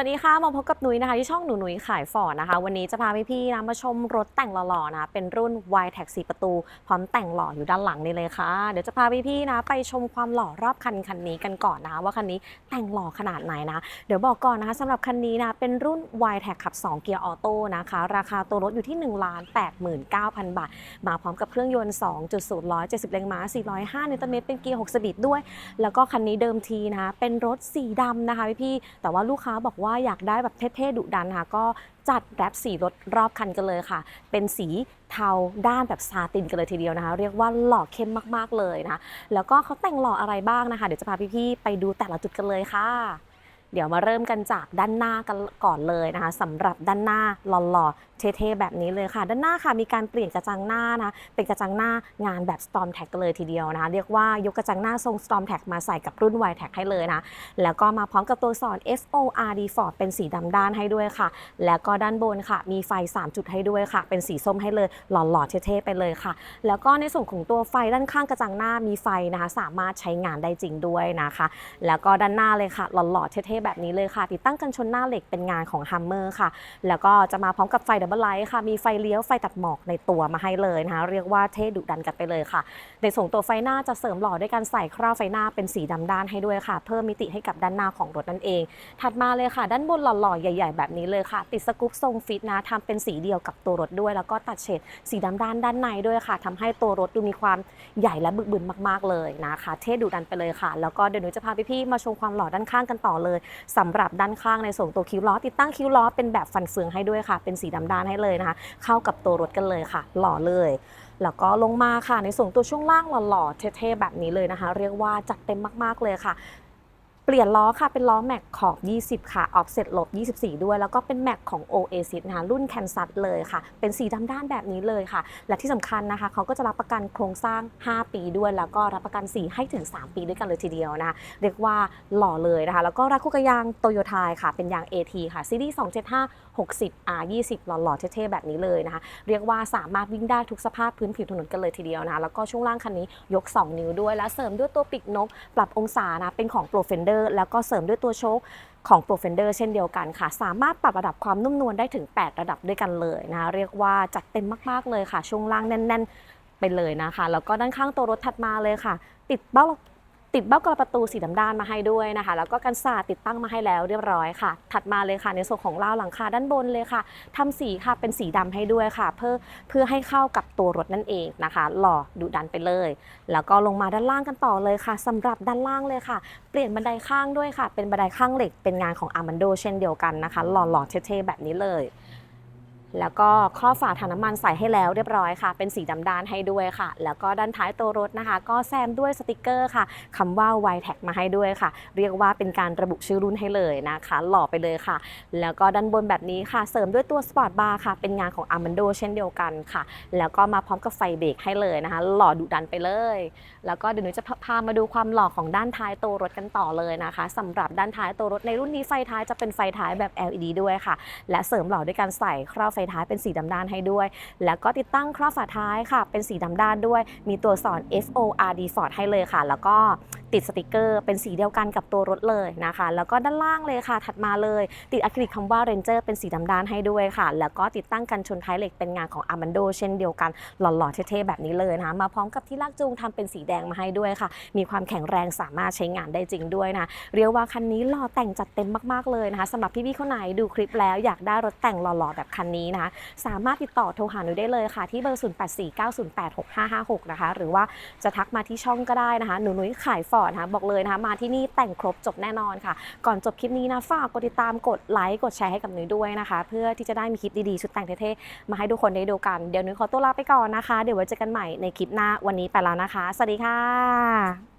วัสดีค่ะ มาพบกับหนุยนะคะ ที่ช่องหนูหนุยขายฟอร์ดนะคะ วันนี้จะพาพี่ๆนะมาชมรถแต่งหล่อๆนะ เป็นรุ่น y t e c 4ประตู พร้อมแต่งหล่ออยู่ด้านหลังนี่เลยค่ะ เดี๋ยวจะพาพี่ๆนะ ไปชมความหล่อรอบคันคันนี้กันก่อนนะคะว่าคันนี้แต่งหล่อขนาดไหนนะ เดี๋ยวบอกก่อนนะคะสำหรับคันนี้นะ เป็นรุ่น y t e c ขับ 2 เกียร์ออโต้นะคะ ราคาตัวรถอยู่ที่1 8 9 0 0 0 บาท มาพร้อมกับเครื่องยนต์ 2.0 170แรงม้า 405นิวตันเมตรเป็นเกียร์6สปีดด้วย แล้วก็คันนี้เดิมทีนะคะเป็นรถสีดำนะคะพี่ๆแต่ว่าลูกค้าบอกว่า่าอยากได้แบบเท่ๆดุดันค่ะ ก็จัดแรปสีรถรอบคันกันเลยค่ะ เป็นสีเทาด้านแบบซาตินกันเลยทีเดียวนะคะ เรียกว่าหล่อเข้มมากๆเลยนะคะ แล้วก็เขาแต่งหล่ออะไรบ้างนะคะ เดี๋ยวจะพาพี่ๆไปดูแต่ละจุดกันเลยค่ะ เดี๋ยวมาเริ่มกันจากด้านหน้ากันก่อนเลยนะคะสำหรับด้านหน้าหล่อๆเท่ๆแบบนี้เลยค่ะ ด้านหน้าค่ะมีการเปลี่ยนกระจังหน้านะเป็นกระจังหน้างานแบบ Storm Tag กันเลยทีเดียวนะคะเรียกว่ายกกระจังหน้าทรง Storm Tag มาใส่กับรุ่น Y Tag ให้เลยนะแล้วก็มาพร้อมกับตัวสอน FORD Ford เป็นสีดำด้านให้ด้วยค่ะ แล้วก็ด้านบนค่ะ มีไฟ 3 จุดให้ด้วยค่ะ เป็นสีส้มให้เลยหล่อๆเท่ๆไปเลยค่ะ แล้วก็ในส่วนของตัวไฟด้านข้างกระจังหน้ามีไฟนะคะ สามารถใช้งานได้จริงด้วยนะคะ แล้วก็ด้านหน้าเลยค่ะหล่อๆเท่ๆแบบนี้เลยค่ะ ติดตั้งกันชนหน้าเหล็กเป็นงานของ Hummer ค่ะ แล้วก็จะมาพร้อมกับไฟดับเบิลไลท์ค่ะ มีไฟเลี้ยวไฟตัดหมอกในตัวมาให้เลยนะคะ เรียกว่าเท่ดุดันกันไปเลยค่ะ ในส่วนตัวไฟหน้าจะเสริมหล่อด้วยการใส่ครอบไฟหน้าเป็นสีดำด้านให้ด้วยค่ะ เพิ่มมิติให้กับด้านหน้าของรถนั่นเอง ถัดมาเลยค่ะ ด้านบนหล่อๆใหญ่ ๆ แบบนี้เลยค่ะ ติดสกู๊ปทรงฟิตนะทำเป็นสีเดียวกับตัวรถด้วย แล้วก็ตัดเฉดสีดำด้านด้านในด้วยค่ะทำให้ตัวรถดูมีความใหญ่และบึกบึนมาก ๆเลยนะคะ เท่ดุดันไปเลยค่ะ แล้วก็เดี๋ยวหนูจะพาพี่ๆมาชมความหล่อด้านข้างกันต่อเลยสำหรับด้านข้างในส่วนตัวคิ้วล้อ ติดตั้งคิ้วล้อเป็นแบบฟันเฟืองให้ด้วยค่ะ เป็นสีดำด้านให้เลยนะคะ เข้ากับตัวรถกันเลยค่ะ หล่อเลยแล้วก็ลงมาค่ะในส่วนตัวช่วงล่างหล่อๆเท่ๆแบบนี้เลยนะคะ เรียกว่าจัดเต็มมากๆเลยค่ะ เปลี่ยนล้อค่ะ เป็นล้อแม็กขอบ 20 ค่ะ ออฟเซ็ตลบ 24 ด้วย แล้วก็เป็นแม็กของ Oasis นะคะรุ่นแคนซัสเลยค่ะ เป็นสีดำด้านแบบนี้เลยค่ะ และที่สำคัญนะคะ เขาก็จะรับประกันโครงสร้าง 5 ปีด้วย แล้วก็รับประกันสีให้ถึง 3 ปีด้วยกันเลยทีเดียวนะคะ เรียกว่าหล่อเลยนะคะ แล้วก็รักคู่กับยางโตโยต้าค่ะ เป็นยาง AT ค่ะซีรีส์275 60 R 20หล่อๆเท่ๆแบบนี้เลยนะคะ เรียกว่าสามารถวิ่งได้ทุกสภาพพื้นผิวถนนกันเลยทีเดียวนะะแล้วก็ช่วงล่างคันนี้ยก 2 นิ้วด้วย และเสริมด้วยตัวปีกนกปรับองศานะ เป็นของ Pro Fender แล้วก็เสริมด้วยตัวโชคของ Pro Fender เช่นเดียวกันค่ะ สามารถปรับระดับความนุ่มนวลได้ถึง 8 ระดับด้วยกันเลยนะคะเรียกว่าจัดเต็มมาก ๆ เลยค่ะ ช่วงล่างแน่น ๆ ไปเลยนะคะ แล้วก็ด้านข้างตัวรถถัดมาเลยค่ะ ติดเบ้า ติดเบ้ากระประตูสีดำด้านมาให้ด้วยนะคะ แล้วก็กันศาสตร์ติดตั้งมาให้แล้วเรียบร้อยค่ะ ถัดมาเลยค่ะในส่วนของราวหลังคาด้านบนเลยค่ะทำสีค่ะเป็นสีดำให้ด้วยค่ะ เพื่อเพื่อให้เข้ากับตัวรถนั่นเองนะคะ หล่อดุดันไปเลย แล้วก็ลงมาด้านล่างกันต่อเลยค่ะสำหรับด้านล่างเลยค่ะ เปลี่ยนบันไดข้างด้วยค่ะ เป็นบันไดข้างเหล็กเป็นงานของอาร์มันโดเช่นเดียวกันนะคะ หล่อๆเท่ๆแบบนี้เลย แล้วก็ครอบฝาถังน้ำมันใส่ให้แล้วเรียบร้อยค่ะ เป็นสีดำด้านให้ด้วยค่ะ แล้วก็ด้านท้ายตัวรถนะคะ ก็แซมด้วยสติกเกอร์ค่ะคำว่า y t a g มาให้ด้วยค่ะ เรียกว่าเป็นการระบุชื่อรุ่นให้เลยนะคะ หล่อไปเลยค่ะ แล้วก็ด้านบนแบบนี้ค่ะ เสริมด้วยตัวสปอร์ตบาร์ค่ะ เป็นงานของ Armando เช่นเดียวกันค่ะ แล้วก็มาพร้อมกับไฟเบรกให้เลยนะคะ หล่อดุดันไปเลย แล้วก็เดี๋ยวหนูจะพามาดูความหล่อของด้านท้ายตัวรถกันต่อเลยนะคะสำหรับด้านท้ายตัวรถในรุ่นนี้ไฟท้ายจะเป็นไฟท้ายแบบ LED ด้วยค่ะ และเสริมหล่อด้วยการใส่ครอบฟท้ายเป็นสีดำด้านให้ด้วย แล้วก็ติดตั้งครอบฝาท้ายค่ะ เป็นสีดำด้านด้วย มีตัวสอน FORD Ford ให้เลยค่ะ แล้วก็ ติดสติกเกอร์ เป็นสีเดียวกันกับตัวรถเลยนะคะ แล้วก็ด้านล่างเลยค่ะ ถัดมาเลย ติดอะคริลิกคำว่า Ranger เป็นสีดำด้านให้ด้วยค่ะ แล้วก็ติดตั้งกันชนท้ายเหล็กเป็นงานของ Armando เช่นเดียวกันหล่อๆเท่ๆแบบนี้เลยนะคะมาพร้อมกับที่ลากจูงทำเป็นสีแดงมาให้ด้วยค่ะ มีความแข็งแรงสามารถใช้งานได้จริงด้วยนะเรียกว่าคันนี้หล่อแต่งจัดเต็มมากๆเลยนะคะสำหรับพี่ๆคนไหนดูคลิปแล้วอยากได้รถแต่งหล่อๆแบบคันนี้นะคะสามารถติดต่อโทรหาหนูได้เลยค่ะ ที่เบอร์ 0849086556 นะคะ หรือว่าจะทักมาที่ช่องก็ได้นะคะ หนูนุ้ยขายฟอร์ดนะคะบอกเลยนะคะมาที่นี่แต่งครบจบแน่นอนค่ะ ก่อนจบคลิปนี้นะฝากกดติดตามกดไลค์กดแชร์ให้กับหนุ้ยด้วยนะคะ เพื่อที่จะได้มีคลิปดีๆชุดแต่งเท่ๆมาให้ทุกคนได้ดูกันเดี๋ยวหนุ้ยขอตัวลาไปก่อนนะคะ เดี๋ยวไว้เจอกันใหม่ในคลิปหน้าวันนี้ไปแล้วนะคะ สวัสดีค่ะ